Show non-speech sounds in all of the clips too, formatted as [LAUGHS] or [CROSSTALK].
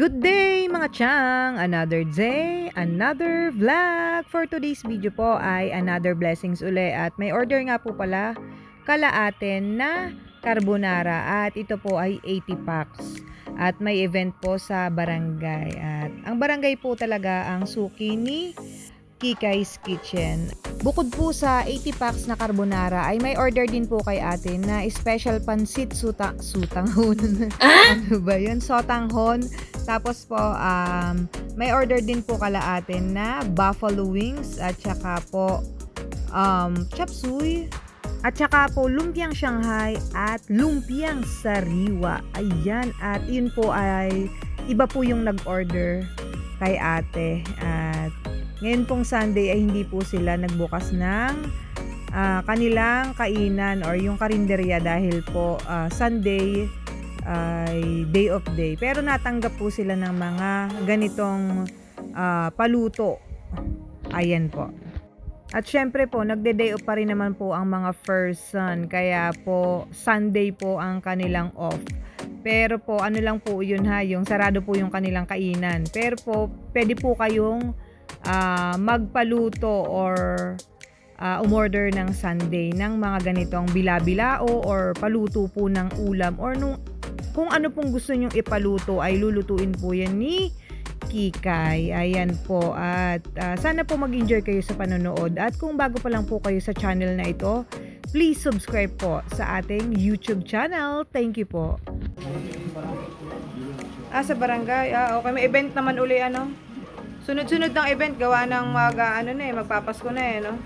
Good day mga chang! Another day, another vlog. For today's video po ay another blessings uli at may order nga po pala kalaaten na carbonara at ito po ay 80 packs. At may event po sa barangay at ang barangay po talaga ang suki ni Kikay's Kitchen. Bukod po sa 80 packs na carbonara ay may order din po kay ate na special pansit suta, sutanghon. [LAUGHS] [LAUGHS] ano ba yun? Sotanghon. Tapos po, um, may order din po kala ate na buffalo wings at saka po um, chop suey. At saka po lumpiang Shanghai at lumpiang sariwa. Ayan. At yun po ay iba po yung nag-order kay ate. At ngayon pong Sunday ay hindi po sila nagbukas ng ah, kanilang kainan or yung karinderya dahil po ah, Sunday ay day of day. Pero natanggap po sila ng mga ganitong ah, paluto. Ayan po. At syempre po, nagde-day off pa rin naman po ang mga first son. Kaya po, Sunday po ang kanilang off. Pero po, ano lang po yun ha, yung sarado po yung kanilang kainan. Pero po, pwede po kayong ah, magpaluto or ah, umorder ng Sunday ng mga ganitong bilabilao or paluto po ng ulam or nung, kung ano pong gusto nyong ipaluto ay lulutuin po yan ni Kikay. Ayan po. At ah, sana po mag-enjoy kayo sa panonood. At kung bago pa lang po kayo sa channel na ito, please subscribe po sa ating YouTube channel. Thank you po. Ah, sa barangay. Ah, okay. May event naman uli, ano? Sunod-sunod ng event. Gawa ng mag, ah, ano na eh, magpapasko na eh, no?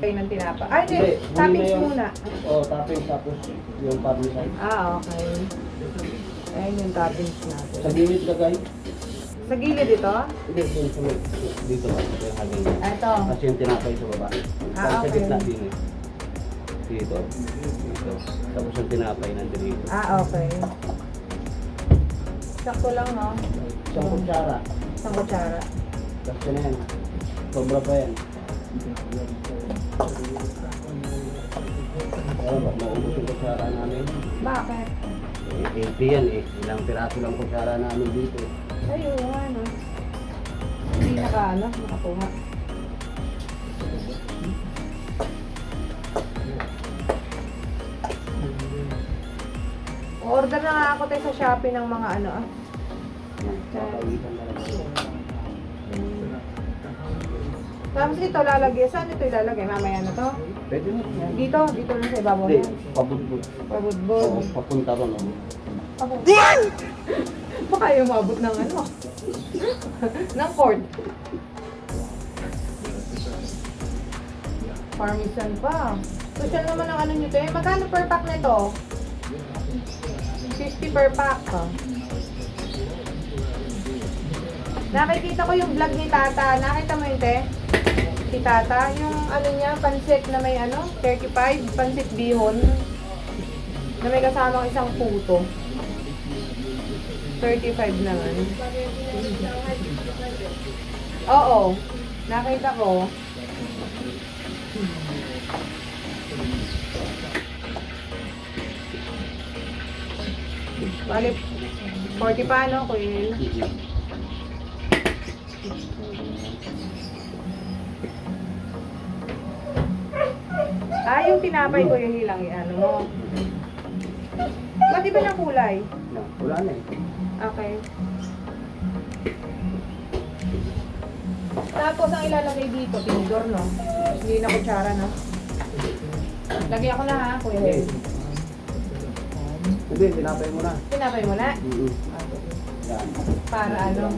Kayo ng tinapa. Ay, hindi. Toppings muna. Oo, oh, toppings tapos yung parmesan. Ah, okay. Ayan yung toppings natin. Sa gilid ka guys? Sa gilid ito? Hindi, yung sa may- dito ba? Ito yung hagin. Ito. Kasi yung tinapay sa baba. Ah, Parang sa okay. gitna din eh. Dito. Dito. Tapos yung tinapay nandito dito. Ah, okay. Sakto lang, no? Isang kutsara. Isang kutsara. Tapos na yan. Sobra pa yan. Ano ba? Maubos yung kutsara namin. Bakit? Eh, 80 yan eh. Ilang piraso lang kutsara namin dito. Ayun, ano? Hindi naka, ano, nakakuha. Order na nga ako tayo sa Shopee ng mga ano ah. Tapos ito lalagay. Saan ito ilalagay? Mamaya na to? Pwede na. Dito? Dito lang sa ibabaw Hindi, yan. pabudbud. Pabudbod. Oo, papunta ron. Oh. Ako. [LAUGHS] Baka yung mabot ng ano? [LAUGHS] ng cord. Parmesan pa. Social naman ang ano nyo to. Eh, magkano per pack nito? 50 per pack. Oh. Nakikita ko yung vlog ni Tata. Nakita mo yun, te? Si Tata, yung ano niya, pansit na may ano, 35, pansit bihon. Na may kasamang isang puto. 35 naman. Oo. Nakita ko. Bali, 40 pa, no, Kuya? Ah, yung tinapay ko yung hilang, ano mo. Ba't iba ng kulay? Wala na eh. Okay. Tapos ang ilalagay dito, tinidor, no? Hindi na kutsara, no? Lagyan ko na ha, Kuya. Hel. Hindi, tinapay mo na. Tinapay mo na. Okay. Yan. Para ano?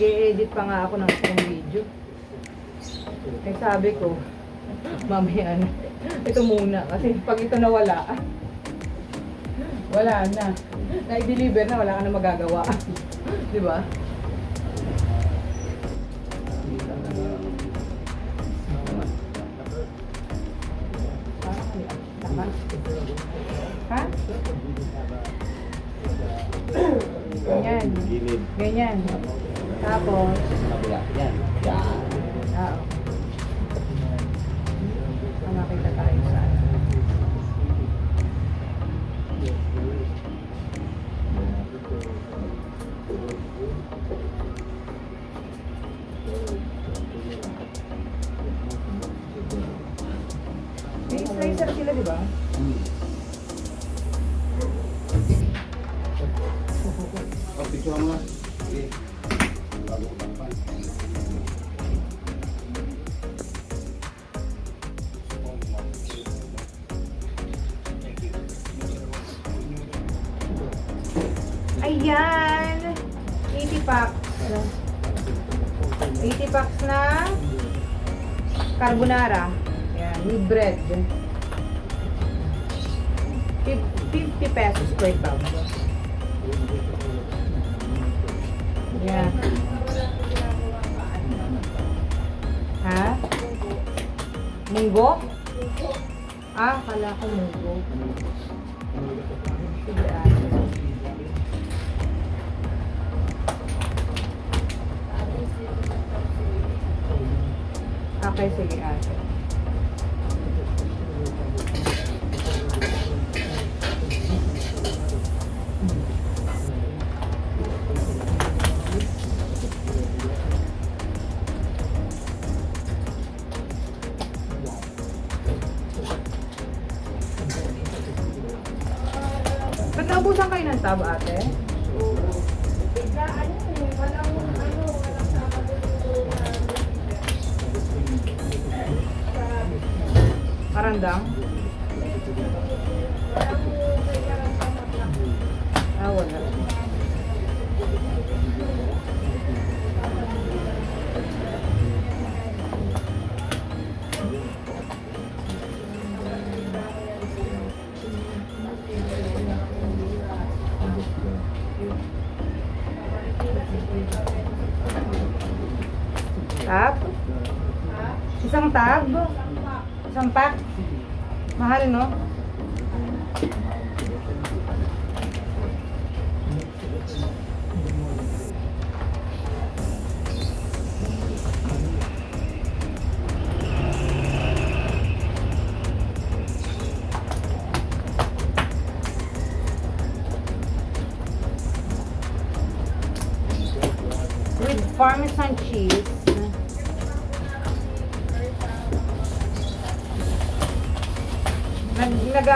Nag edit pa nga ako ng isang video. Eh sabi ko, mamaya na. Ito muna. Kasi pag ito nawala, Wala na. Na-deliver na, wala ka na magagawa. [LAUGHS] Di ba? Ha? Ganyan. Ganyan. Tapos, Kabila. Yan. Yan. Oo. Ayan! 80 packs. 80 packs na carbonara. Ayan, with bread. Fif- 50 pesos per tub. Ayan. Ha? Munggo? Ah, kala ko munggo. Okay, sige ate. Ba't naubusan kayo ng tab, ate? Karandang? Ah, wala. Tab? Isang tab? Isang pack? Mahal, no?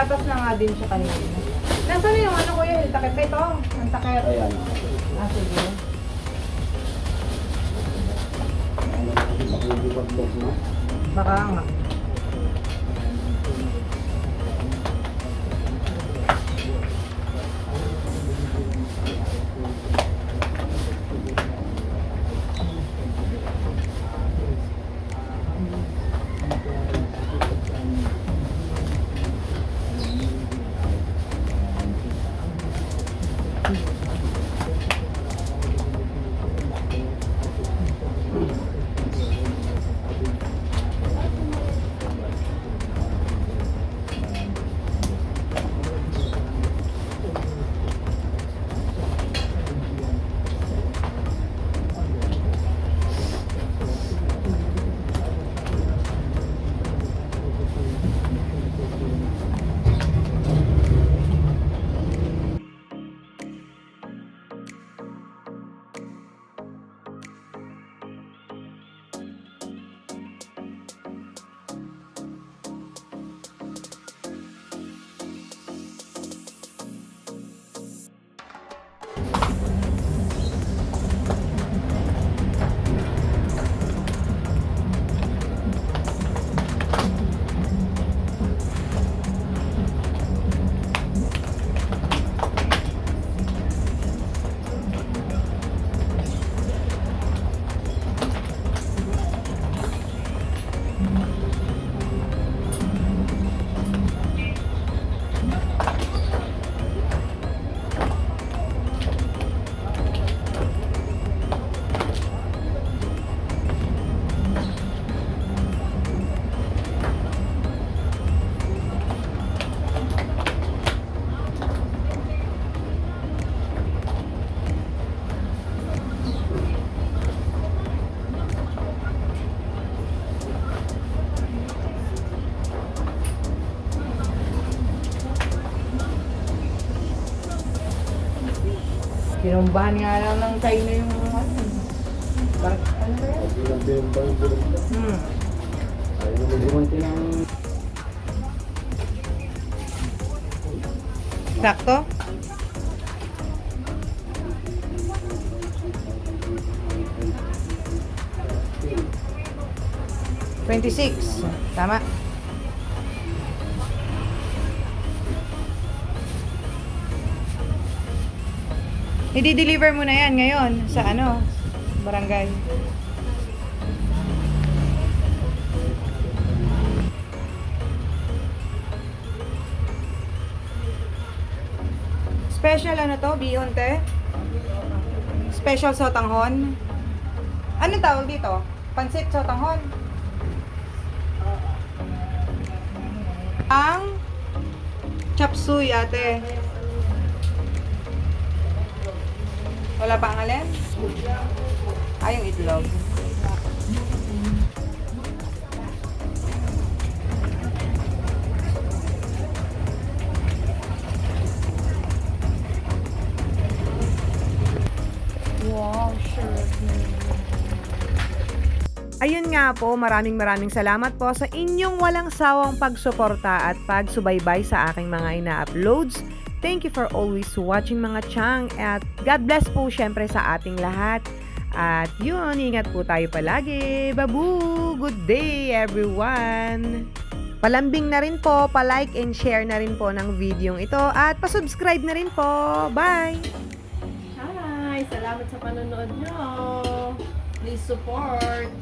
Nag nagatas na nga din siya kanina. Nasaan na yung ano ko yun? Takip ito? Ang takip. Ayan. Ah, sige. Baka nga. Binumbahan nga lang ng China yung ano. Bak ano ba yan? Hmm. Ayaw naman gumanti ng... Sakto? Twenty-six. Tama. I-deliver mo na yan ngayon sa ano, barangay. Special ano to? Bihon te? Special sotanghon? Ano tawag dito? Pansit sotanghon? Ang chop suey ate. Wala pa ang alin? Ay, yung itlog. Wow, sure. Ayun nga po, maraming maraming salamat po sa inyong walang sawang pagsuporta at pagsubaybay sa aking mga ina-uploads. Thank you for always watching mga chang at God bless po syempre sa ating lahat. At yun, ingat po tayo palagi. Babu! Good day everyone! Palambing na rin po, palike and share na rin po ng video ito at pasubscribe na rin po. Bye! Hi! Salamat sa panonood nyo! Please support!